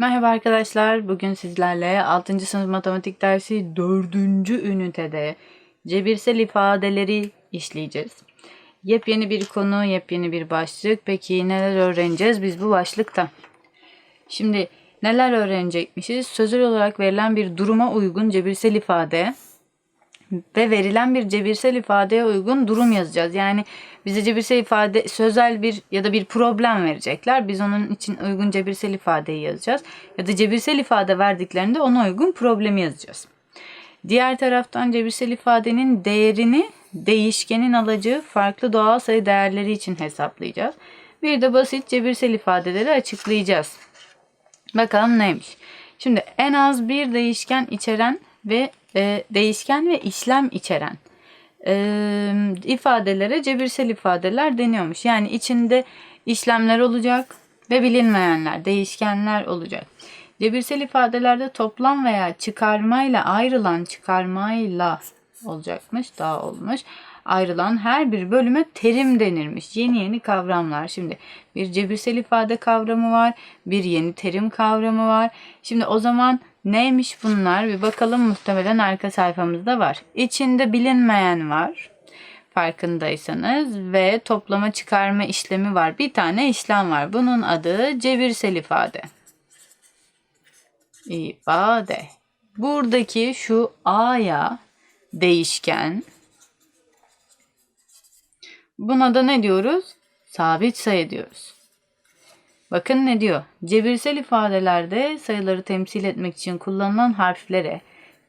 Merhaba arkadaşlar. Bugün sizlerle 6. sınıf matematik dersi 4. ünitede cebirsel ifadeleri işleyeceğiz. Yepyeni bir konu, yepyeni bir başlık. Peki neler öğreneceğiz biz bu başlıkta? Şimdi neler öğrenecekmişiz? Sözel olarak verilen bir duruma uygun cebirsel ifade ve verilen bir cebirsel ifadeye uygun durum yazacağız. Yani bize cebirsel ifade sözel bir ya da bir problem verecekler. Biz onun için uygun cebirsel ifadeyi yazacağız. Ya da cebirsel ifade verdiklerinde ona uygun problemi yazacağız. Diğer taraftan cebirsel ifadenin değerini değişkenin alacağı farklı doğal sayı değerleri için hesaplayacağız. Bir de basit cebirsel ifadeleri açıklayacağız. Bakalım neymiş? Şimdi en az bir değişken içeren ve e, değişken ve işlem içeren e, ifadelere cebirsel ifadeler deniyormuş. Yani içinde işlemler olacak ve bilinmeyenler, değişkenler olacak. Cebirsel ifadelerde toplam veya çıkarmayla ayrılan çıkarmayla olacakmış, daha olmuş. Ayrılan her bir bölüme terim denirmiş. Yeni yeni kavramlar. Şimdi bir cebirsel ifade kavramı var, bir yeni terim kavramı var. Şimdi o zaman Neymiş bunlar? Bir bakalım muhtemelen arka sayfamızda var. İçinde bilinmeyen var. Farkındaysanız ve toplama çıkarma işlemi var. Bir tane işlem var. Bunun adı cebirsel ifade. İfade. Buradaki şu A'ya değişken. Buna da ne diyoruz? Sabit sayı diyoruz. Bakın ne diyor? Cebirsel ifadelerde sayıları temsil etmek için kullanılan harflere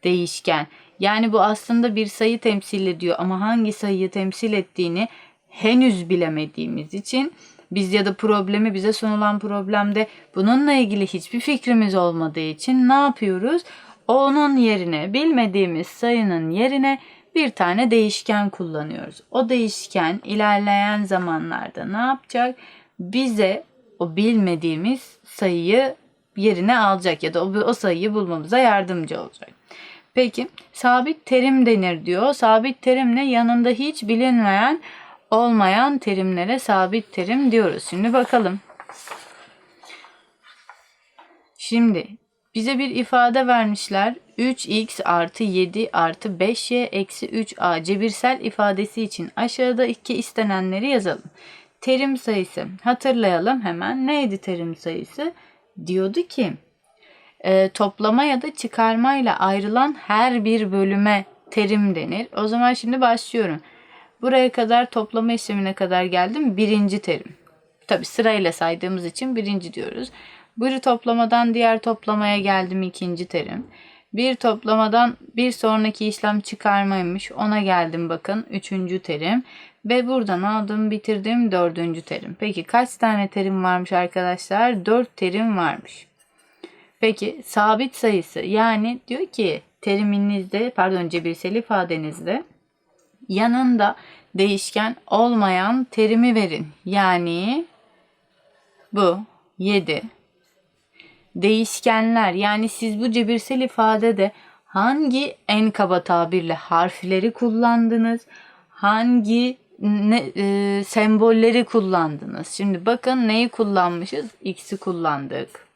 değişken. Yani bu aslında bir sayı temsil ediyor ama hangi sayıyı temsil ettiğini henüz bilemediğimiz için biz ya da problemi bize sunulan problemde bununla ilgili hiçbir fikrimiz olmadığı için ne yapıyoruz? Onun yerine bilmediğimiz sayının yerine bir tane değişken kullanıyoruz. O değişken ilerleyen zamanlarda ne yapacak? Bize o bilmediğimiz sayıyı yerine alacak ya da o, sayıyı bulmamıza yardımcı olacak. Peki sabit terim denir diyor. Sabit terim ne? Yanında hiç bilinmeyen olmayan terimlere sabit terim diyoruz. Şimdi bakalım. Şimdi bize bir ifade vermişler. 3x artı 7 artı 5y eksi 3a cebirsel ifadesi için aşağıda iki istenenleri yazalım terim sayısı. Hatırlayalım hemen. Neydi terim sayısı? Diyordu ki e, toplama ya da çıkarmayla ayrılan her bir bölüme terim denir. O zaman şimdi başlıyorum. Buraya kadar toplama işlemine kadar geldim. Birinci terim. Tabi sırayla saydığımız için birinci diyoruz. Bir toplamadan diğer toplamaya geldim ikinci terim. Bir toplamadan bir sonraki işlem çıkarmaymış. Ona geldim bakın. Üçüncü terim. Ve buradan aldım bitirdim dördüncü terim. Peki kaç tane terim varmış arkadaşlar? Dört terim varmış. Peki sabit sayısı yani diyor ki teriminizde pardon cebirsel ifadenizde yanında değişken olmayan terimi verin. Yani bu 7. Değişkenler yani siz bu cebirsel ifadede hangi en kaba tabirle harfleri kullandınız? Hangi ne, e, sembolleri kullandınız. Şimdi bakın neyi kullanmışız? X'i kullandık.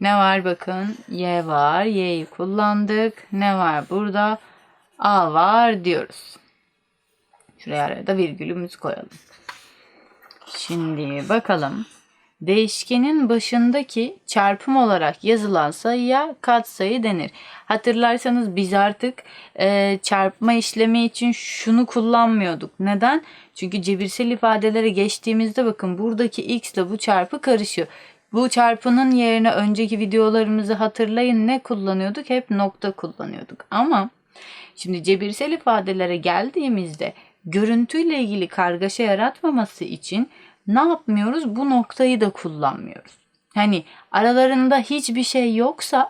Ne var bakın? Y var. Y'yi kullandık. Ne var burada? A var diyoruz. Şuraya araya da virgülümüzü koyalım. Şimdi bakalım değişkenin başındaki çarpım olarak yazılan sayıya katsayı denir. Hatırlarsanız biz artık e, çarpma işlemi için şunu kullanmıyorduk. Neden? Çünkü cebirsel ifadelere geçtiğimizde bakın buradaki x ile bu çarpı karışıyor. Bu çarpının yerine önceki videolarımızı hatırlayın ne kullanıyorduk? Hep nokta kullanıyorduk. Ama şimdi cebirsel ifadelere geldiğimizde görüntüyle ilgili kargaşa yaratmaması için ne yapmıyoruz? Bu noktayı da kullanmıyoruz. Hani aralarında hiçbir şey yoksa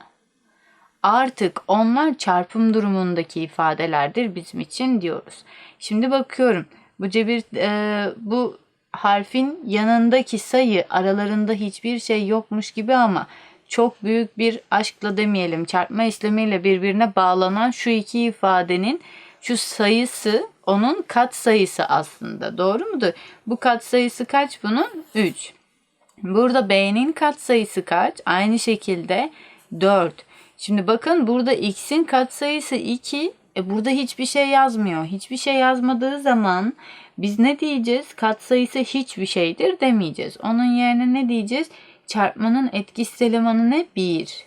artık onlar çarpım durumundaki ifadelerdir bizim için diyoruz. Şimdi bakıyorum. Bu cebir e, bu harfin yanındaki sayı aralarında hiçbir şey yokmuş gibi ama çok büyük bir aşkla demeyelim çarpma işlemiyle birbirine bağlanan şu iki ifadenin şu sayısı onun kat sayısı aslında. Doğru mudur? Bu kat sayısı kaç bunun? 3. Burada B'nin katsayısı kaç? Aynı şekilde 4. Şimdi bakın burada X'in katsayısı 2. E burada hiçbir şey yazmıyor. Hiçbir şey yazmadığı zaman biz ne diyeceğiz? Katsayısı hiçbir şeydir demeyeceğiz. Onun yerine ne diyeceğiz? Çarpmanın etkisiz elemanı ne? 1.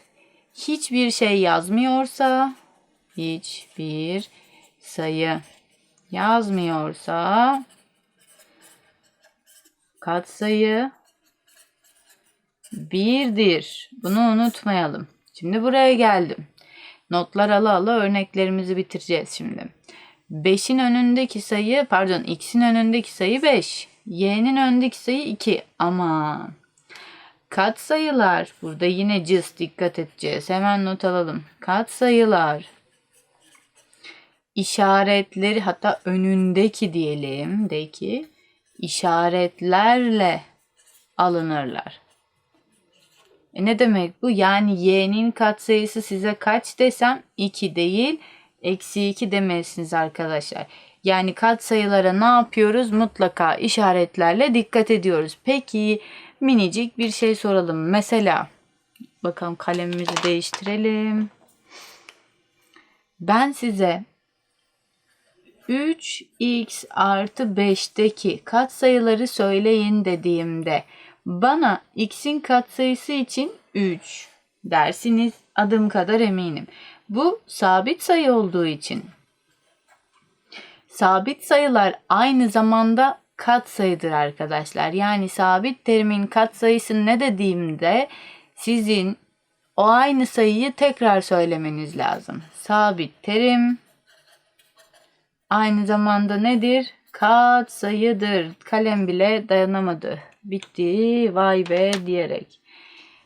Hiçbir şey yazmıyorsa hiçbir sayı yazmıyorsa katsayı birdir. Bunu unutmayalım. Şimdi buraya geldim. Notlar ala ala örneklerimizi bitireceğiz şimdi. 5'in önündeki sayı pardon x'in önündeki sayı 5. Y'nin önündeki sayı 2. Ama kat sayılar burada yine cız dikkat edeceğiz. Hemen not alalım. Kat sayılar işaretleri hatta önündeki diyelim de ki işaretlerle alınırlar. E ne demek bu? Yani y'nin katsayısı size kaç desem 2 değil eksi 2 demezsiniz arkadaşlar. Yani katsayılara ne yapıyoruz? Mutlaka işaretlerle dikkat ediyoruz. Peki minicik bir şey soralım. Mesela bakalım kalemimizi değiştirelim. Ben size 3x artı 5'teki katsayıları söyleyin dediğimde bana x'in katsayısı için 3 dersiniz adım kadar eminim. Bu sabit sayı olduğu için. Sabit sayılar aynı zamanda katsayıdır arkadaşlar. Yani sabit terimin katsayısı ne dediğimde sizin o aynı sayıyı tekrar söylemeniz lazım. Sabit terim aynı zamanda nedir? Kat sayıdır. Kalem bile dayanamadı. Bitti vay be diyerek.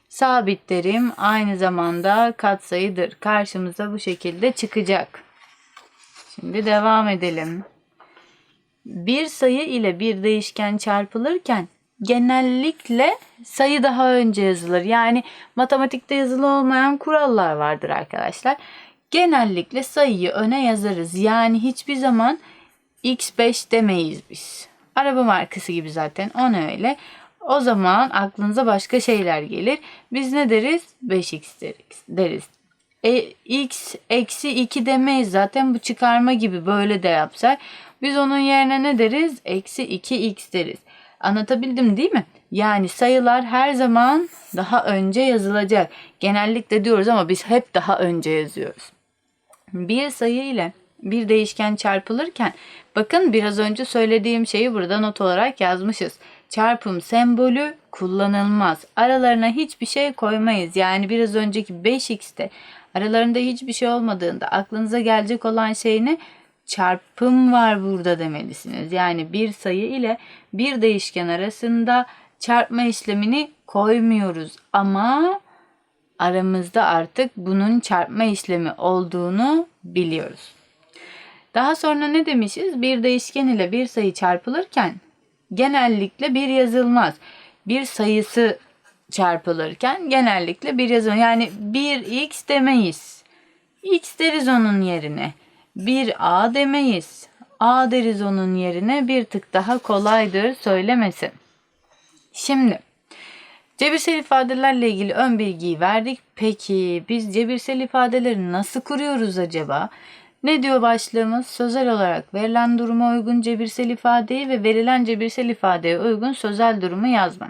Sabit terim aynı zamanda katsayıdır. Karşımıza bu şekilde çıkacak. Şimdi devam edelim. Bir sayı ile bir değişken çarpılırken genellikle sayı daha önce yazılır. Yani matematikte yazılı olmayan kurallar vardır arkadaşlar genellikle sayıyı öne yazarız. Yani hiçbir zaman x5 demeyiz biz. Araba markası gibi zaten o ne öyle. O zaman aklınıza başka şeyler gelir. Biz ne deriz? 5x deriz. E, x eksi 2 demeyiz zaten bu çıkarma gibi böyle de yapsak. Biz onun yerine ne deriz? Eksi 2x deriz. Anlatabildim değil mi? Yani sayılar her zaman daha önce yazılacak. Genellikle diyoruz ama biz hep daha önce yazıyoruz. Bir sayı ile bir değişken çarpılırken bakın biraz önce söylediğim şeyi burada not olarak yazmışız. Çarpım sembolü kullanılmaz. Aralarına hiçbir şey koymayız. Yani biraz önceki 5x'te aralarında hiçbir şey olmadığında aklınıza gelecek olan şey ne? Çarpım var burada demelisiniz. Yani bir sayı ile bir değişken arasında çarpma işlemini koymuyoruz. Ama aramızda artık bunun çarpma işlemi olduğunu biliyoruz. Daha sonra ne demişiz? Bir değişken ile bir sayı çarpılırken genellikle bir yazılmaz. Bir sayısı çarpılırken genellikle bir yazılmaz. Yani 1x demeyiz. x deriz onun yerine. 1a demeyiz. a deriz onun yerine bir tık daha kolaydır söylemesi. Şimdi Cebirsel ifadelerle ilgili ön bilgiyi verdik. Peki biz cebirsel ifadeleri nasıl kuruyoruz acaba? Ne diyor başlığımız? Sözel olarak verilen duruma uygun cebirsel ifadeyi ve verilen cebirsel ifadeye uygun sözel durumu yazma.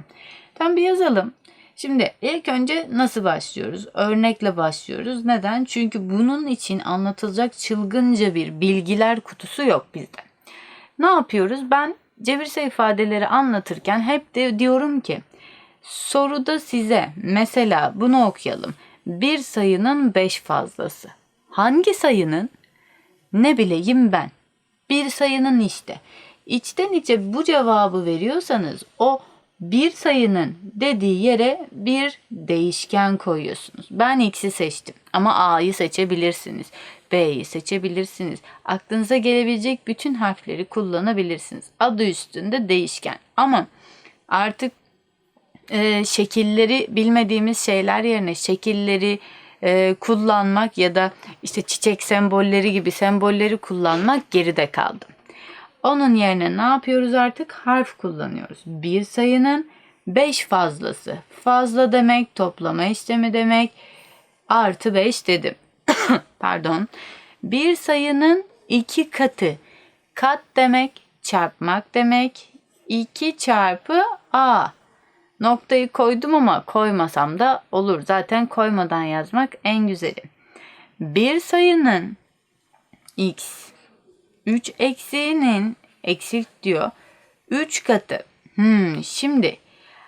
Tam bir yazalım. Şimdi ilk önce nasıl başlıyoruz? Örnekle başlıyoruz. Neden? Çünkü bunun için anlatılacak çılgınca bir bilgiler kutusu yok bizde. Ne yapıyoruz? Ben cebirsel ifadeleri anlatırken hep de diyorum ki Soruda size mesela bunu okuyalım. Bir sayının beş fazlası. Hangi sayının? Ne bileyim ben. Bir sayının işte. İçten içe bu cevabı veriyorsanız o bir sayının dediği yere bir değişken koyuyorsunuz. Ben x'i seçtim ama a'yı seçebilirsiniz. B'yi seçebilirsiniz. Aklınıza gelebilecek bütün harfleri kullanabilirsiniz. Adı üstünde değişken. Ama artık e, şekilleri bilmediğimiz şeyler yerine şekilleri e, kullanmak ya da işte çiçek sembolleri gibi sembolleri kullanmak geride kaldı. Onun yerine ne yapıyoruz artık? Harf kullanıyoruz. Bir sayının 5 fazlası. Fazla demek, toplama işlemi demek. Artı 5 dedim. Pardon. Bir sayının iki katı. Kat demek, çarpmak demek. 2 çarpı a. Noktayı koydum ama koymasam da olur. Zaten koymadan yazmak en güzeli. Bir sayının x 3 eksiğinin eksilt diyor. 3 katı. Hmm, şimdi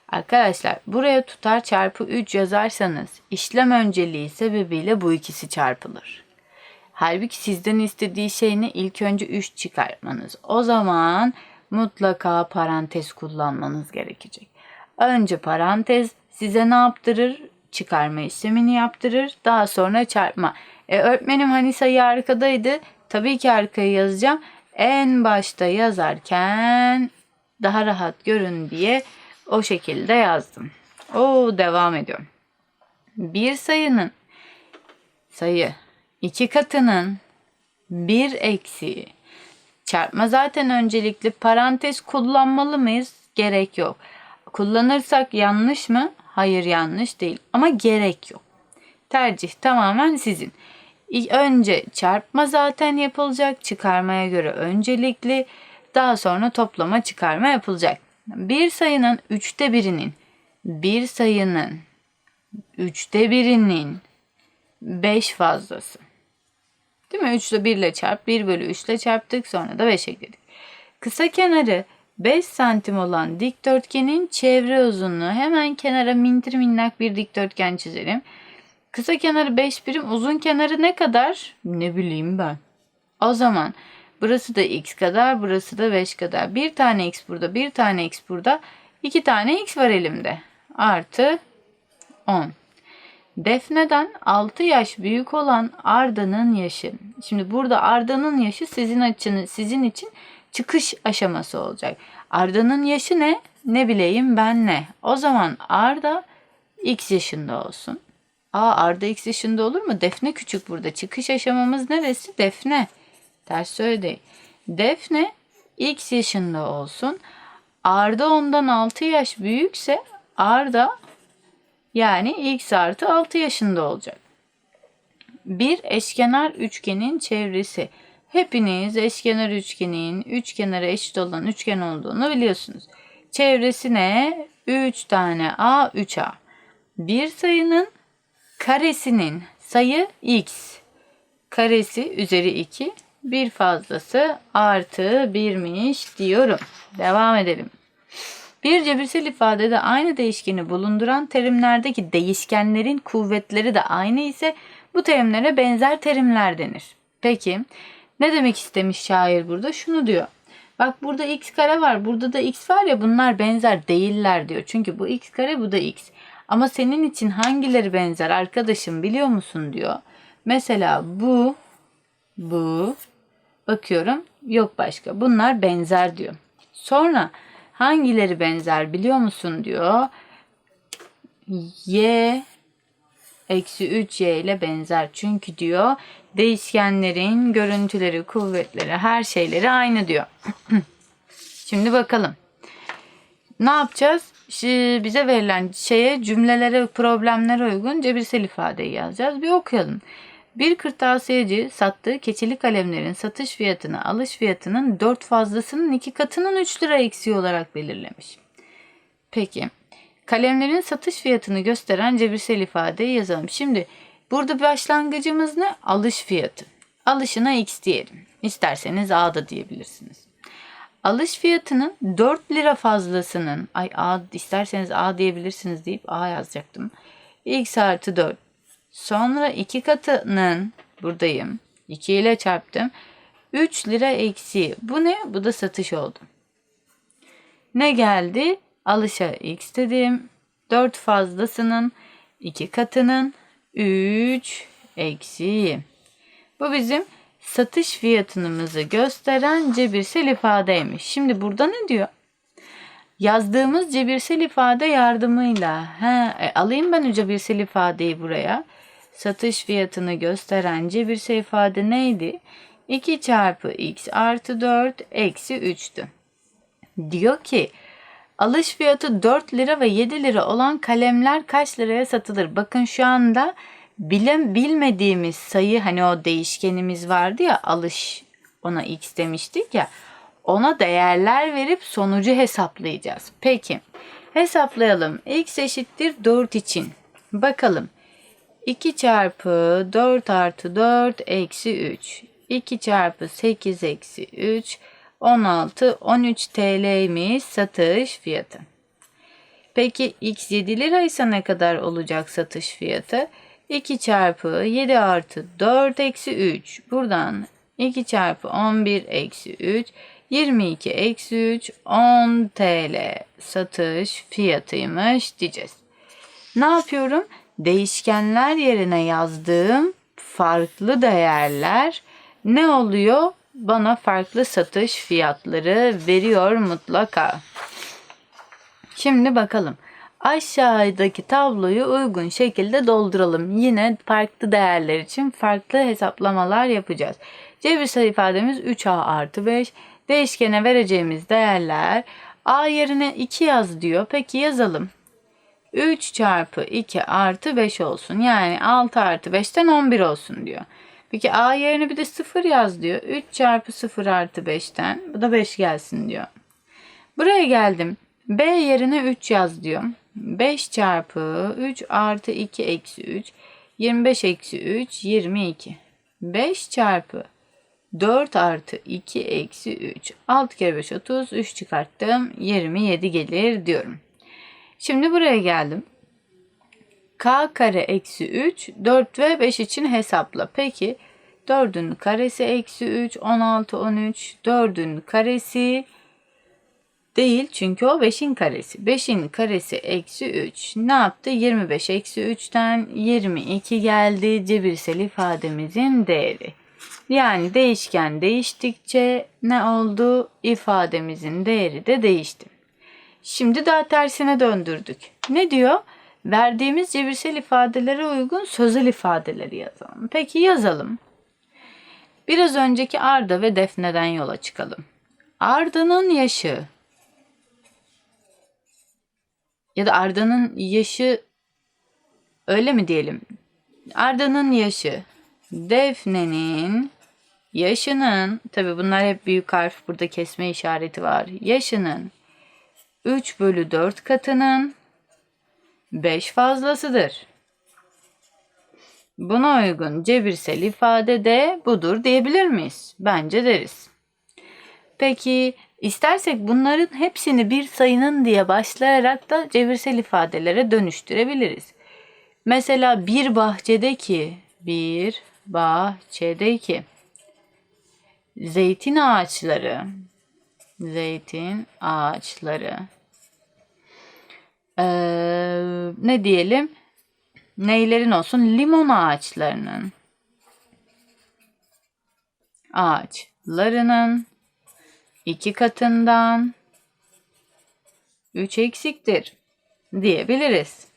arkadaşlar buraya tutar çarpı 3 yazarsanız işlem önceliği sebebiyle bu ikisi çarpılır. Halbuki sizden istediği şey ne? İlk önce 3 çıkartmanız. O zaman mutlaka parantez kullanmanız gerekecek. Önce parantez size ne yaptırır? Çıkarma işlemini yaptırır. Daha sonra çarpma. E, öğretmenim hani sayı arkadaydı. Tabii ki arkaya yazacağım. En başta yazarken daha rahat görün diye o şekilde yazdım. O devam ediyorum. Bir sayının sayı iki katının bir eksiği çarpma zaten öncelikli parantez kullanmalı mıyız? Gerek yok. Kullanırsak yanlış mı? Hayır yanlış değil ama gerek yok. Tercih tamamen sizin. Önce çarpma zaten yapılacak. Çıkarmaya göre öncelikli. Daha sonra toplama çıkarma yapılacak. Bir sayının üçte birinin bir sayının üçte birinin beş fazlası. Değil mi? 3 ile 1 ile çarp. 1 bölü 3 ile çarptık. Sonra da 5 ekledik. Kısa kenarı 5 santim olan dikdörtgenin çevre uzunluğu. Hemen kenara mintir minnak bir dikdörtgen çizelim. Kısa kenarı 5 birim, uzun kenarı ne kadar? Ne bileyim ben. O zaman burası da x kadar, burası da 5 kadar. Bir tane x burada, bir tane x burada. iki tane x var elimde. Artı 10. Defne'den 6 yaş büyük olan Arda'nın yaşı. Şimdi burada Arda'nın yaşı sizin için, sizin için çıkış aşaması olacak. Arda'nın yaşı ne? Ne bileyim ben ne? O zaman Arda x yaşında olsun. Aa Arda x yaşında olur mu? Defne küçük burada. Çıkış aşamamız neresi? Defne. Ters söyle. Defne x yaşında olsun. Arda ondan 6 yaş büyükse Arda yani x artı 6 yaşında olacak. Bir eşkenar üçgenin çevresi. Hepiniz eşkenar üçgenin üçkenara eşit olan üçgen olduğunu biliyorsunuz. Çevresi ne? 3 tane a 3a. Bir sayının karesinin sayı x karesi üzeri 2 bir fazlası artı 1'miş diyorum. Devam edelim. Bir cebirsel ifadede aynı değişkeni bulunduran terimlerdeki değişkenlerin kuvvetleri de aynı ise bu terimlere benzer terimler denir. Peki ne demek istemiş şair burada? Şunu diyor. Bak burada x kare var, burada da x var ya bunlar benzer değiller diyor. Çünkü bu x kare bu da x. Ama senin için hangileri benzer arkadaşım biliyor musun diyor. Mesela bu, bu, bakıyorum yok başka. Bunlar benzer diyor. Sonra hangileri benzer biliyor musun diyor. Y eksi 3y ile benzer. Çünkü diyor değişkenlerin görüntüleri, kuvvetleri, her şeyleri aynı diyor. Şimdi bakalım. Ne yapacağız? Şimdi bize verilen şeye, cümlelere, problemlere uygun cebirsel ifadeyi yazacağız. Bir okuyalım. Bir kırtasiyeci sattığı keçeli kalemlerin satış fiyatını alış fiyatının 4 fazlasının 2 katının 3 lira eksiği olarak belirlemiş. Peki kalemlerin satış fiyatını gösteren cebirsel ifadeyi yazalım. Şimdi burada başlangıcımız ne? Alış fiyatı. Alışına x diyelim. İsterseniz a da diyebilirsiniz. Alış fiyatının 4 lira fazlasının, ay a isterseniz a diyebilirsiniz deyip a yazacaktım. x artı 4 Sonra iki katının buradayım. 2 ile çarptım. 3 lira eksi. Bu ne? Bu da satış oldu. Ne geldi? Alışa x dedim. 4 fazlasının 2 katının 3 eksi. Bu bizim satış fiyatımızı gösteren cebirsel ifadeymiş. Şimdi burada ne diyor? Yazdığımız cebirsel ifade yardımıyla he, e, alayım ben o cebirsel ifadeyi buraya satış fiyatını gösteren cebirsel ifade neydi? 2 çarpı x artı 4 eksi 3'tü. Diyor ki Alış fiyatı 4 lira ve 7 lira olan kalemler kaç liraya satılır? Bakın şu anda bilem, bilmediğimiz sayı hani o değişkenimiz vardı ya alış ona x demiştik ya ona değerler verip sonucu hesaplayacağız. Peki hesaplayalım. x eşittir 4 için. Bakalım. 2 çarpı 4 artı 4 eksi 3. 2 çarpı 8 eksi 3 16 13 TL'ymiş satış fiyatı. Peki x 7 liraysa ne kadar olacak satış fiyatı? 2 çarpı 7 artı 4 eksi 3. Buradan 2 çarpı 11 eksi 3. 22 eksi 3 10 TL satış fiyatıymış diyeceğiz. Ne yapıyorum? Değişkenler yerine yazdığım farklı değerler ne oluyor? Bana farklı satış fiyatları veriyor mutlaka. Şimdi bakalım. Aşağıdaki tabloyu uygun şekilde dolduralım. Yine farklı değerler için farklı hesaplamalar yapacağız. Cebirsel ifademiz 3a artı 5. Değişkene vereceğimiz değerler a yerine 2 yaz diyor. Peki yazalım. 3 çarpı 2 artı 5 olsun. Yani 6 artı 5'ten 11 olsun diyor. Peki a yerine bir de 0 yaz diyor. 3 çarpı 0 artı 5'ten. Bu da 5 gelsin diyor. Buraya geldim. b yerine 3 yaz diyor. 5 çarpı 3 artı 2 eksi 3. 25 eksi 3 22. 5 çarpı 4 artı 2 eksi 3. 6 kere 5 30. 3 çıkarttım. 27 gelir diyorum. Şimdi buraya geldim. K kare eksi 3, 4 ve 5 için hesapla. Peki 4'ün karesi eksi 3, 16, 13. 4'ün karesi değil çünkü o 5'in karesi. 5'in karesi eksi 3. Ne yaptı? 25 eksi 3'ten 22 geldi cebirsel ifademizin değeri. Yani değişken değiştikçe ne oldu? İfademizin değeri de değişti. Şimdi daha tersine döndürdük. Ne diyor? Verdiğimiz cebirsel ifadelere uygun sözel ifadeleri yazalım. Peki yazalım. Biraz önceki Arda ve Defne'den yola çıkalım. Arda'nın yaşı ya da Arda'nın yaşı öyle mi diyelim? Arda'nın yaşı Defne'nin yaşının tabi bunlar hep büyük harf burada kesme işareti var. Yaşının 3 bölü 4 katının 5 fazlasıdır. Buna uygun cebirsel ifade de budur diyebilir miyiz? Bence deriz. Peki istersek bunların hepsini bir sayının diye başlayarak da cebirsel ifadelere dönüştürebiliriz. Mesela bir bahçedeki bir bahçedeki zeytin ağaçları zeytin ağaçları ee, ne diyelim neylerin olsun limon ağaçlarının ağaçlarının iki katından üç eksiktir diyebiliriz.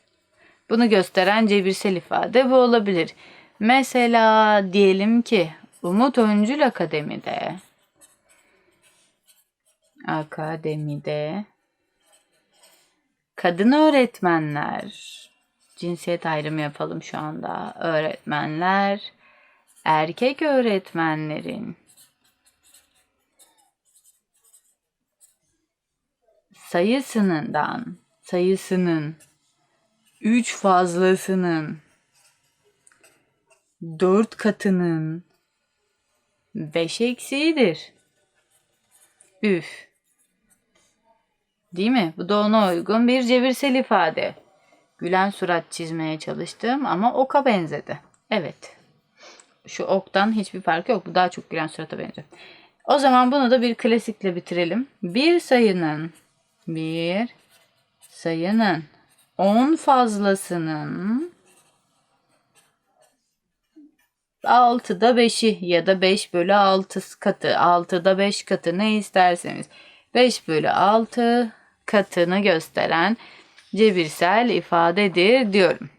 Bunu gösteren cebirsel ifade bu olabilir. Mesela diyelim ki Umut Öncül Akademi'de Akademide kadın öğretmenler cinsiyet ayrımı yapalım şu anda. Öğretmenler erkek öğretmenlerin sayısından sayısının üç fazlasının dört katının beş eksiğidir. Üf. Değil mi? Bu da ona uygun bir cebirsel ifade. Gülen surat çizmeye çalıştım ama oka benzedi. Evet. Şu oktan hiçbir farkı yok. Bu daha çok gülen surata benziyor. O zaman bunu da bir klasikle bitirelim. Bir sayının bir sayının 10 fazlasının 6'da 5'i ya da 5 bölü 6 katı 6'da 5 katı ne isterseniz 5 bölü 6 katını gösteren cebirsel ifadedir diyorum.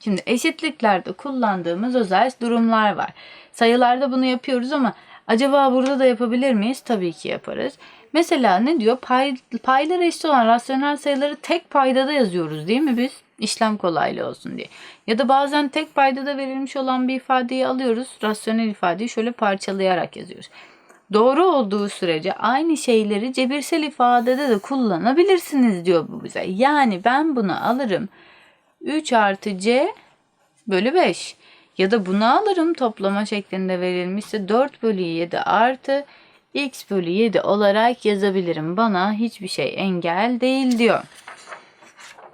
Şimdi eşitliklerde kullandığımız özel durumlar var. Sayılarda bunu yapıyoruz ama Acaba burada da yapabilir miyiz? Tabii ki yaparız. Mesela ne diyor? Pay, paylara eşit olan rasyonel sayıları tek paydada yazıyoruz değil mi biz? İşlem kolaylığı olsun diye. Ya da bazen tek paydada verilmiş olan bir ifadeyi alıyoruz. Rasyonel ifadeyi şöyle parçalayarak yazıyoruz. Doğru olduğu sürece aynı şeyleri cebirsel ifadede de kullanabilirsiniz diyor bu bize. Yani ben bunu alırım. 3 artı c bölü 5. Ya da bunu alırım toplama şeklinde verilmişse 4 bölü 7 artı x bölü 7 olarak yazabilirim. Bana hiçbir şey engel değil diyor.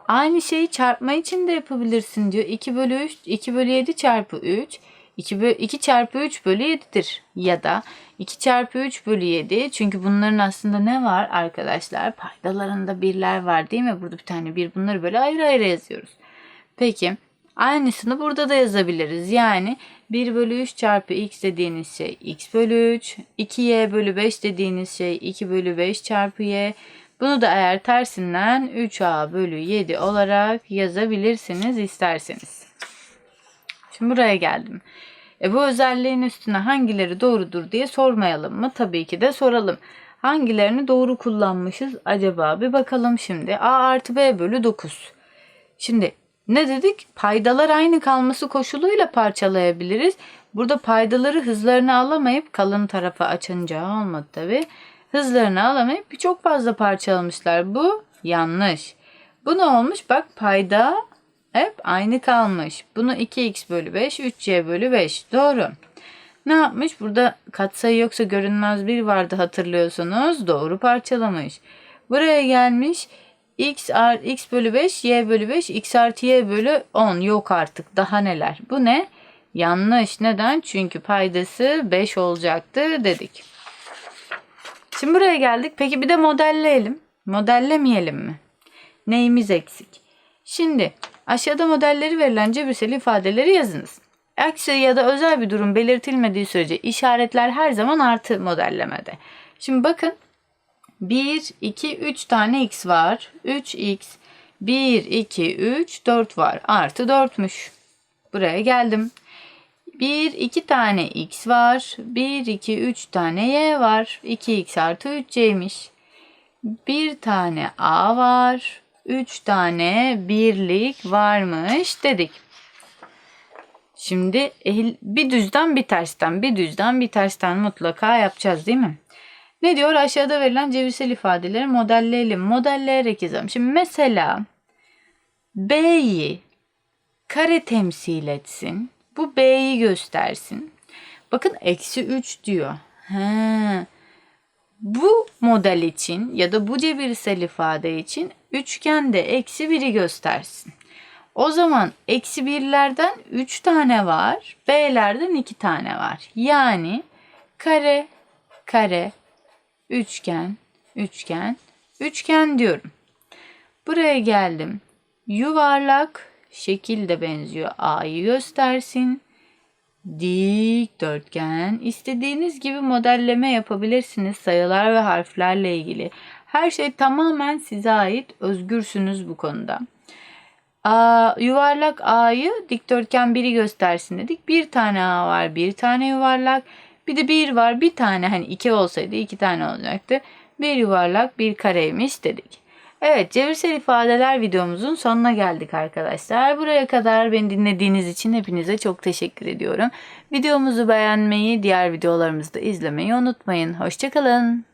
Aynı şeyi çarpma için de yapabilirsin diyor. 2 bölü 3, 2 bölü 7 çarpı 3. 2, bölü, 2 çarpı 3 bölü 7'dir. Ya da 2 çarpı 3 bölü 7. Çünkü bunların aslında ne var arkadaşlar? Paydalarında birler var değil mi? Burada bir tane bir. Bunları böyle ayrı ayrı yazıyoruz. Peki aynısını burada da yazabiliriz. Yani 1 bölü 3 çarpı x dediğiniz şey x bölü 3. 2y bölü 5 dediğiniz şey 2 bölü 5 çarpı y. Bunu da eğer tersinden 3a bölü 7 olarak yazabilirsiniz isterseniz. Şimdi buraya geldim. E bu özelliğin üstüne hangileri doğrudur diye sormayalım mı? Tabii ki de soralım. Hangilerini doğru kullanmışız acaba? Bir bakalım şimdi. A artı B bölü 9. Şimdi ne dedik? Paydalar aynı kalması koşuluyla parçalayabiliriz. Burada paydaları hızlarını alamayıp kalın tarafa açınca olmadı tabi. Hızlarını alamayıp çok fazla parçalamışlar. Bu yanlış. Bu ne olmuş? Bak payda hep aynı kalmış. Bunu 2x bölü 5, 3y bölü 5. Doğru. Ne yapmış? Burada katsayı yoksa görünmez bir vardı hatırlıyorsunuz. Doğru parçalamış. Buraya gelmiş. x, art, x bölü 5, y bölü 5, x artı y bölü 10. Yok artık. Daha neler? Bu ne? Yanlış. Neden? Çünkü paydası 5 olacaktı dedik. Şimdi buraya geldik. Peki bir de modelleyelim. Modellemeyelim mi? Neyimiz eksik? Şimdi aşağıda modelleri verilen cebirsel ifadeleri yazınız. Aksi ya da özel bir durum belirtilmediği sürece işaretler her zaman artı modellemede. Şimdi bakın 1, 2, 3 tane x var. 3x, 1, 2, 3, 4 var. Artı 4'müş. Buraya geldim. 1, 2 tane x var. 1, 2, 3 tane y var. 2x artı 3y'miş. Bir tane a var. 3 tane birlik varmış dedik. Şimdi bir düzden bir tersten, bir düzden bir tersten mutlaka yapacağız değil mi? Ne diyor? Aşağıda verilen cebirsel ifadeleri modelleyelim. Modelleyerek yazalım. Şimdi mesela B'yi kare temsil etsin. Bu B'yi göstersin. Bakın eksi 3 diyor. He. Bu model için ya da bu cebirsel ifade için üçgende eksi 1'i göstersin. O zaman eksi birlerden 3 tane var. B'lerden 2 tane var. Yani kare, kare, üçgen, üçgen, üçgen diyorum. Buraya geldim. Yuvarlak şekil de benziyor. A'yı göstersin. Dikdörtgen. İstediğiniz gibi modelleme yapabilirsiniz sayılar ve harflerle ilgili. Her şey tamamen size ait. Özgürsünüz bu konuda. A, yuvarlak A'yı dikdörtgen biri göstersin dedik. Bir tane A var, bir tane yuvarlak. Bir de bir var, bir tane hani iki olsaydı iki tane olacaktı. Bir yuvarlak, bir kareymiş dedik. Evet, cebirsel ifadeler videomuzun sonuna geldik arkadaşlar. Buraya kadar beni dinlediğiniz için hepinize çok teşekkür ediyorum. Videomuzu beğenmeyi, diğer videolarımızı da izlemeyi unutmayın. Hoşçakalın.